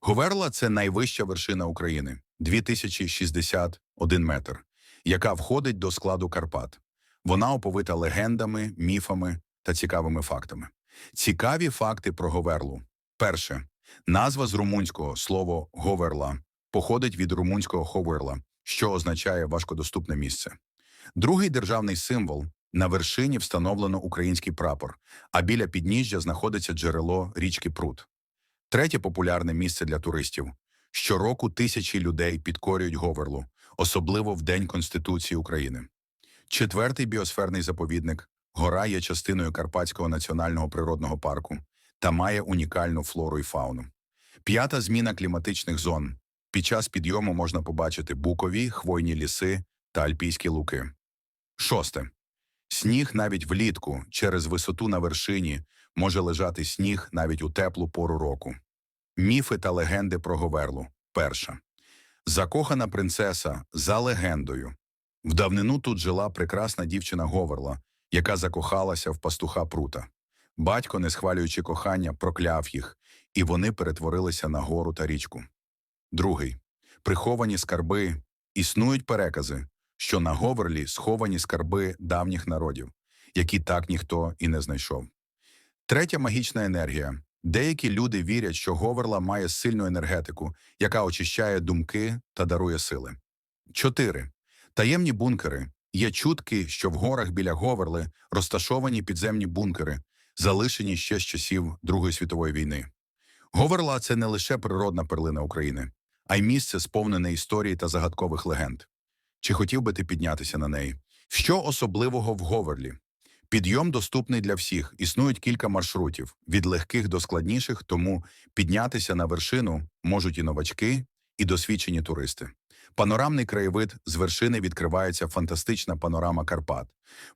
Говерла це найвища вершина України 2061 метр, яка входить до складу Карпат. Вона оповита легендами, міфами та цікавими фактами. Цікаві факти про Говерлу. Перше. Назва з румунського слово «говерла» походить від румунського «ховерла», що означає важкодоступне місце. Другий державний символ на вершині встановлено український прапор, а біля підніжжя знаходиться джерело річки Прут. Третє популярне місце для туристів. Щороку тисячі людей підкорюють Говерлу, особливо в День Конституції України. Четвертий біосферний заповідник гора є частиною Карпатського національного природного парку та має унікальну флору і фауну. П'ята зміна кліматичних зон. Під час підйому можна побачити букові, хвойні ліси та альпійські луки. Шосте. Сніг навіть влітку через висоту на вершині може лежати сніг навіть у теплу пору року. Міфи та легенди про Говерлу. Перша. Закохана принцеса за легендою. В давнину тут жила прекрасна дівчина Говерла, яка закохалася в пастуха Прута. Батько, не схвалюючи кохання, прокляв їх, і вони перетворилися на гору та річку. Другий. Приховані скарби. Існують перекази, що на Говерлі сховані скарби давніх народів, які так ніхто і не знайшов. Третя магічна енергія. Деякі люди вірять, що Говерла має сильну енергетику, яка очищає думки та дарує сили. 4. Таємні бункери. Є чутки, що в горах біля Говерли розташовані підземні бункери, залишені ще з часів Другої світової війни. Говерла це не лише природна перлина України, а й місце сповнене історії та загадкових легенд. Чи хотів би ти піднятися на неї? Що особливого в Говерлі? Підйом доступний для всіх. Існують кілька маршрутів від легких до складніших, тому піднятися на вершину можуть і новачки, і досвідчені туристи. Панорамний краєвид з вершини відкривається фантастична панорама Карпат.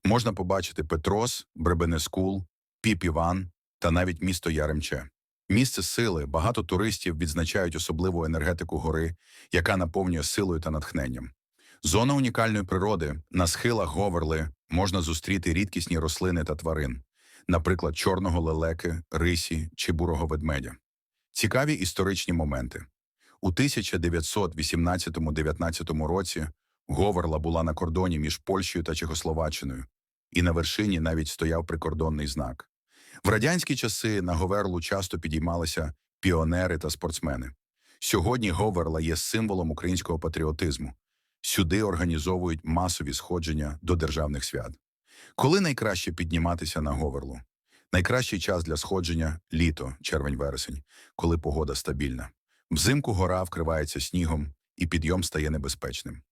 Можна побачити Петрос, Бребенескул, Піп-Іван та навіть місто Яремче. Місце сили багато туристів відзначають особливу енергетику гори, яка наповнює силою та натхненням. Зона унікальної природи на схилах Говерли можна зустріти рідкісні рослини та тварин, наприклад, чорного лелеки, рисі чи бурого ведмедя. Цікаві історичні моменти. У 1918-19 році Говерла була на кордоні між Польщею та Чехословаччиною, і на вершині навіть стояв прикордонний знак. В радянські часи на Говерлу часто підіймалися піонери та спортсмени. Сьогодні Говерла є символом українського патріотизму. Сюди організовують масові сходження до державних свят. Коли найкраще підніматися на Говерлу? Найкращий час для сходження літо, червень-вересень, коли погода стабільна. Взимку гора вкривається снігом, і підйом стає небезпечним.